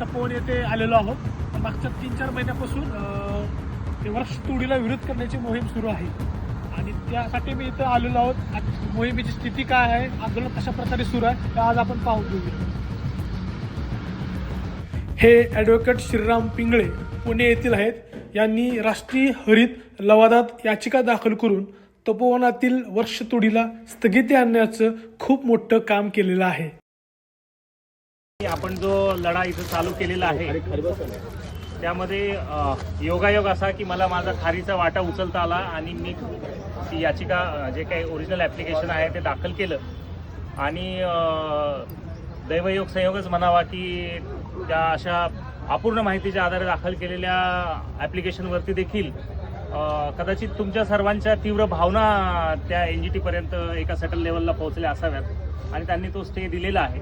तपोवन येथे आलेलो आहोत. मागच्या तीन चार महिन्यापासून वृक्ष तोडीला विरोध करण्याची मोहीम सुरू आहे. आणि त्यासाठी मी इथं आलेलो आहोत. मोहिमेची स्थिती काय आहे आंदोलन कशा प्रकारे सुरू आहे ते आज आपण पाहू घेऊया. हे ॲडव्होकेट श्रीराम पिंगळे पुणे येथील आहेत. यांनी राष्ट्रीय हरित लवादात याचिका दाखल करून तपोवनातील वर्षतोडीला स्थगिती आणण्याचं खूप मोठं काम केलेलं आहे. आपण जो लढा इथं चालू केलेला आहे त्यामध्ये योगायोग असा की मला माझा खारीचा वाटा उचलता आला आणि मी ती याचिका जे काही ओरिजिनल ॲप्लिकेशन आहे ते दाखल केलं. आणि दैवयोग संयोगच म्हणावा की त्या अशा अपूर्ण माहितीच्या आधारे दाखल केलेल्या ॲप्लिकेशनवरती देखील कदाचित तुमच्या सर्वांच्या तीव्र भावना त्या एन जी टीपर्यंत एका सेटल लेवलला पोहोचल्या असाव्यात आणि त्यांनी तो स्टे दिलेला आहे.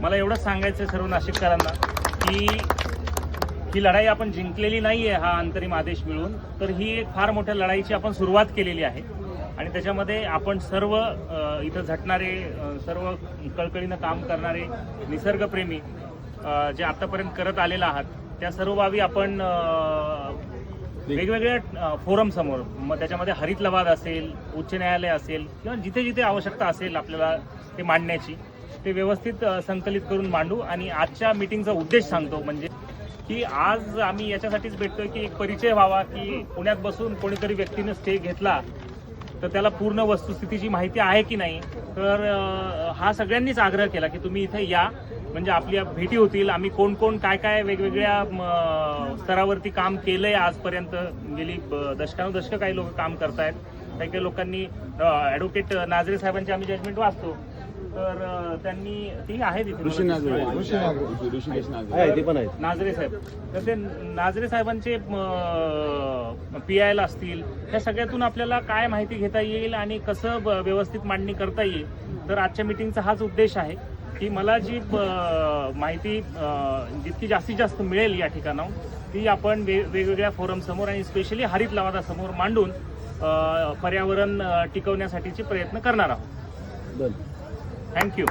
मला एवढंच सांगायचं आहे सर्व नाशिककरांना की ही लढाई आपण जिंकलेली नाही आहे हा अंतरिम आदेश मिळून तर ही एक फार मोठ्या लढाईची आपण सुरुवात केलेली आहे. आणि त्याच्यामध्ये आपण सर्व इथं झटणारे सर्व कळकळीनं काम करणारे निसर्गप्रेमी जे आतापर्यंत करत आलेला आहात त्या सर्व बाबी आपण वेगवेगळ्या फोरम समोर मग त्याच्यामध्ये हरित लवाद असेल उच्च न्यायालय असेल किंवा जिथे जिथे आवश्यकता असेल आपल्याला ते मांडण्याची ते व्यवस्थित संकलित करून मांडू. आणि आजच्या मिटिंगचा उद्देश सांगतो म्हणजे की आज आम्ही याच्यासाठीच भेटतोय की एक परिचय व्हावा की पुण्यात बसून कोणीतरी व्यक्तीनं स्टे घेतला तर त्याला पूर्ण वस्तुस्थितीची माहिती आहे की नाही? तर हा सगळ्यांनीच आग्रह केला की तुम्ही इथे या. म्हणजे आपल्या भेटी होतील. आम्ही कोण कोण काय काय वेगवेगळ्या स्तरावरती काम केलंय आजपर्यंत. गेली दशकानुदशक दशकानुदशकं काही लोक काम करतायत. काही काही लोकांनी ॲडव्होकेट नाझरे साहेबांचे आम्ही जजमेंट वाचतो. तर त्यांनी ती आहे तिथे नाझरे साहेब. तर ते नाझरे साहेबांचे पी आय एल असतील त्या सगळ्यातून आपल्याला काय माहिती घेता येईल आणि कसं ब- व्यवस्थित मांडणी करता येईल तर आजच्या मिटिंगचा हाच उद्देश आहे की मला जी माहिती जितकी जास्तीत जास्त मिळेल या ठिकाणाहून ती आपण वे वेगवेगळ्या फोरम समोर आणि स्पेशली हरित लवादासमोर मांडून पर्यावरण टिकवण्यासाठीचे प्रयत्न करणार आहोत. Thank you.